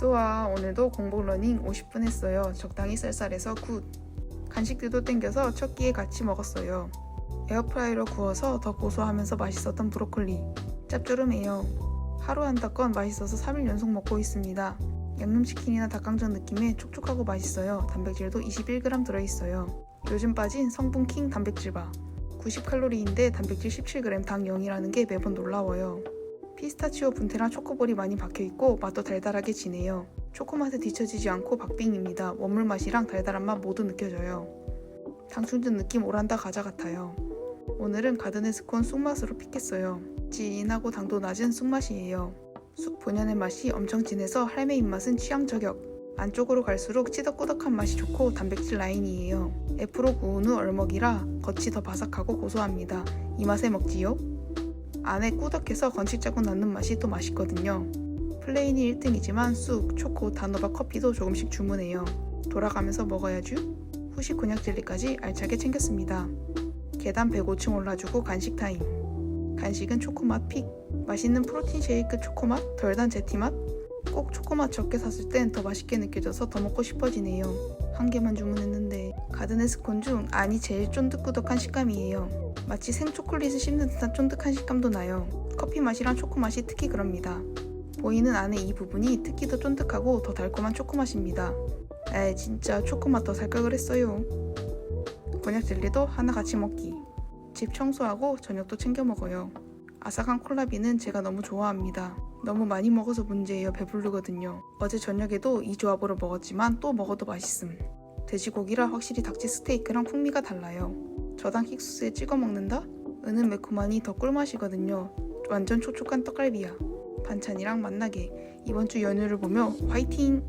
쏘아 오늘도 공복 러닝 50분 했어요. 적당히 쌀쌀해서 굿. 간식들도 땡겨서 첫 끼에 같이 먹었어요. 에어프라이로 구워서 더 고소하면서 맛있었던 브로콜리. 짭조름해요. 하루 한다 건 맛있어서 3일 연속 먹고 있습니다. 양념치킨이나 닭강정 느낌의 촉촉하고 맛있어요. 단백질도 21g 들어있어요. 요즘 빠진 성분 킹 단백질 바. 90칼로리인데 단백질 17g 당 0이라는 게 매번 놀라워요. 피스타치오 분태랑 초코볼이 많이 박혀있고 맛도 달달하게 지네요. 초코맛에 뒤처지지 않고 박빙입니다. 원물 맛이랑 달달한 맛 모두 느껴져요. 당 충전 느낌 오란다 과자 같아요. 오늘은 가든의 스콘 쑥맛으로 픽했어요. 진하고 당도 낮은 쑥맛이에요. 쑥 본연의 맛이 엄청 진해서 할매 입맛은 취향 저격. 안쪽으로 갈수록 찌덕꾸덕한 맛이 좋고 단백질 라인이에요. F로 구운 후 얼먹이라 겉이 더 바삭하고 고소합니다. 이 맛에 먹지요? 안에 꾸덕해서 건식 자국 나는 맛이 또 맛있거든요. 플레인이 1등이지만 쑥, 초코, 단호박 커피도 조금씩 주문해요. 돌아가면서 먹어야죠. 후식 곤약 젤리까지 알차게 챙겼습니다. 계단 105층 올라주고 간식 타임. 간식은 초코맛 픽. 맛있는 프로틴 쉐이크 초코맛, 덜 단 제티맛. 꼭 초코맛 적게 샀을 땐 더 맛있게 느껴져서 더 먹고 싶어지네요. 한 개만 주문했는데 가든의 스콘 중 안이 제일 쫀득꾸덕한 식감이에요. 마치 생초콜릿을 씹는 듯한 쫀득한 식감도 나요. 커피 맛이랑 초코 맛이 특히 그럽니다. 보이는 안에 이 부분이 특히 더 쫀득하고 더 달콤한 초코 맛입니다. 에 진짜 초코 맛 더 살까 그랬어요. 곤약 젤리도 하나 같이 먹기. 집 청소하고 저녁도 챙겨 먹어요. 아삭한 콜라비는 제가 너무 좋아합니다. 너무 많이 먹어서 문제예요. 배부르거든요. 어제 저녁에도 이 조합으로 먹었지만 또 먹어도 맛있음. 돼지고기라 확실히 닭지 스테이크랑 풍미가 달라요. 저당 킥소스에 찍어 먹는다? 은은 매콤하니 더 꿀맛이거든요. 완전 촉촉한 떡갈비야. 반찬이랑 만나게 이번 주 연휴를 보며 화이팅!